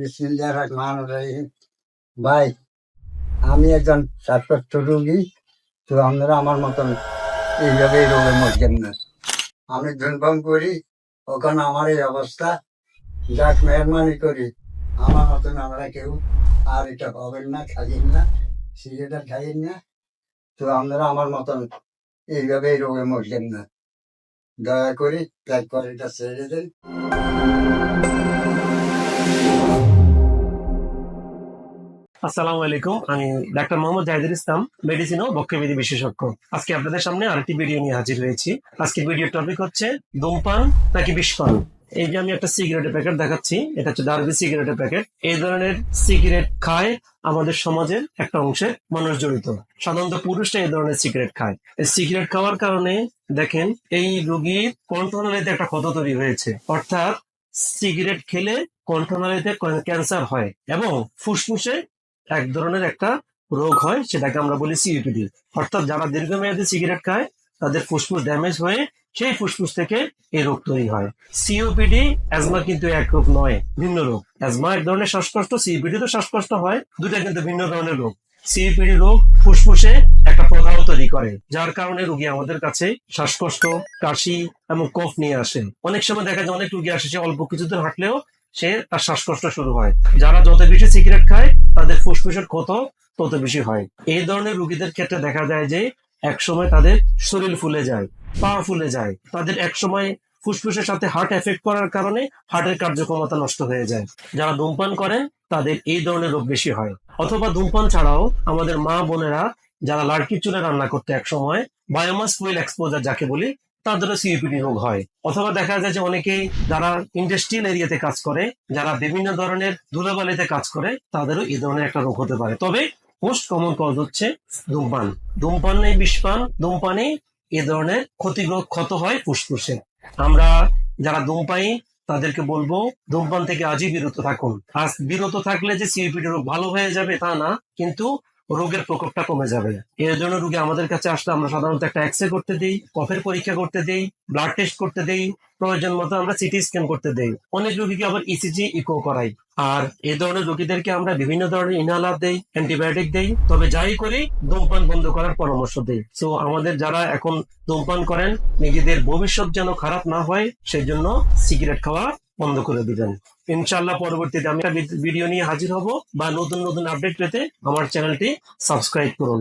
বিসমিল্লাহির রহমানির রহিম। ভাই, আমি একজন শ্বাসকষ্ট রোগী, তো আপনারা আমার মতন এইভাবে এই রোগে মরছেন না। আমি ধূমপান করি, ওখানে আমার এই অবস্থা। যাক, মেহরবানি করি। আমার মতন আমরা কেউ আর এটা হবেন না, খাইয়েন না, সিগারেট আর খাইয়েন না। তো আপনারা আমার মতন এইভাবে এই রোগে মরছেন না। দয়া করে, ত্যাগ করে এটা ছেড়ে দেন। আসসালামু আলাইকুম। আমি ডাক্তার মোহাম্মদ জাহিদুল ইসলাম, মেডিসিন ও বক্ষবিধি বিশেষজ্ঞ। আজকে আপনাদের সামনে আরেকটি ভিডিও নিয়ে হাজির হয়েছি। আজকে ভিডিওর টপিক হচ্ছে ধূমপান নাকি বিষপান? এই যে আমি একটা সিগারেটের প্যাকেট দেখাচ্ছি, এটা হচ্ছে দারবি সিগারেটের প্যাকেট এই ধরনের সিগারেট খায় আমাদের সমাজের একটা অংশের মানুষ জড়িত। সাধারণত পুরুষরা এই ধরনের সিগারেট খায়। এই সিগারেট খাওয়ার কারণে দেখেন এই রোগীর কণ্ঠনালীতে একটা ক্ষত তৈরি হয়েছে। অর্থাৎ সিগারেট খেলে কণ্ঠনালীতে ক্যান্সার হয় এবং ফুসফুসে এক ধরনের একটা রোগ হয়, সেটাকে আমরা বলি সিইপিডি অর্থাৎ যারা দীর্ঘমেয়াদী সিগারেট খায়, তাদের ফুসফুস ড্যামেজ হয়ে সেই ফুসফুস থেকে এই রোগ তৈরি হয়। সিওপিডি অ্যাজমা কিন্তু এক রোগ নয়, ভিন্ন রোগ। অ্যাজমা এক ধরনের শ্বাসকষ্ট সিইপিডি তো শ্বাসকষ্ট হয় দুটা কিন্তু ভিন্ন ধরনের রোগ। সিইপিডি রোগ ফুসফুসে একটা প্রদাহ তৈরি করে, যার কারণে রোগী আমাদের কাছে শ্বাসকষ্ট, কাশি এবং কফ নিয়ে আসে। অনেক সময় দেখা যায় অনেক রোগী আসে, সে অল্প কিছুদিন হাঁটলেও সে তার শ্বাসকষ্ট শুরু হয়। যারা যত বেশি সিগারেট খায়, তাদের ফুসফুসের ক্ষত তত বেশি হয়। এই ধরনের রোগীদের ক্ষেত্রে দেখা যায় যে এক সময় তাদের শরীর ফুলে যায়, পা ফুলে যায়। তাদের এক সময় ফুসফুসের সাথে হার্ট এফেক্ট করার কারণে হার্টের কার্যক্ষমতা নষ্ট হয়ে যায়। যারা ধূমপান করেন, তাদের এই ধরনের রোগ বেশি হয়। অথবা ধূমপান ছাড়াও আমাদের মা বোনেরা যারা লাড়কি চুলে রান্না করতে এক সময় বায়োমাস ফুয়েল এক্সপোজার যাকে বলি তাদেরও সিইপিডি রোগ হয়। অথবা দেখা যায় যে অনেকেই যারা ইন্ডাস্ট্রিয়াল এরিয়াতে কাজ করে, যারা বিভিন্ন ধরনের ধুলাবালিতে কাজ করে, তাদেরও এই ধরনের একটা রোগ হতে পারে। তবে মোস্ট কমন কজ হচ্ছে ধূমপান। ধূমপানে বিষপান ধূমপানে এ ধরনের ক্ষতিগ্রস্ত ক্ষত হয় ফুসফুসে। আমরা যারা ধূমপাই তাদেরকে বলব ধূমপান থেকে আজই বিরত থাকুন। আজ বিরত থাকলে যে সিইপিডি রোগ ভালো হয়ে যাবে তা না, কিন্তু রোগের প্রকোপটা কমে যাবে। এর জন্য রোগী আমাদের কাছে আসলে আমরা সাধারণত একটা এক্স করতে দিই, কফের পরীক্ষা করতে দিই ব্লাড টেস্ট করতে দিই, প্রয়োজন মতো আমরা সিটি স্ক্যান করতে দেই। অনেক রোগীকে আবার ইসিজি ইকো করাই। আর এ ধরনের রোগীদেরকে আমরা বিভিন্ন ধরনের ইনহালার দেই অ্যান্টিবায়োটিক দেই, তবে যাই করি, ধূমপান বন্ধ করার পরামর্শ দেই। সো আমাদের যারা এখন ধূমপান করেন, নিজেদের ভবিষ্যৎ যেন খারাপ না হয় সেই জন্য সিগারেট খাওয়া বন্ধ করে দিবেন। ইনশাল্লাহ পরবর্তীতে আমি ভিডিও নিয়ে হাজির হব বা নতুন নতুন আপডেট পেতে আমার চ্যানেলটি সাবস্ক্রাইব করুন।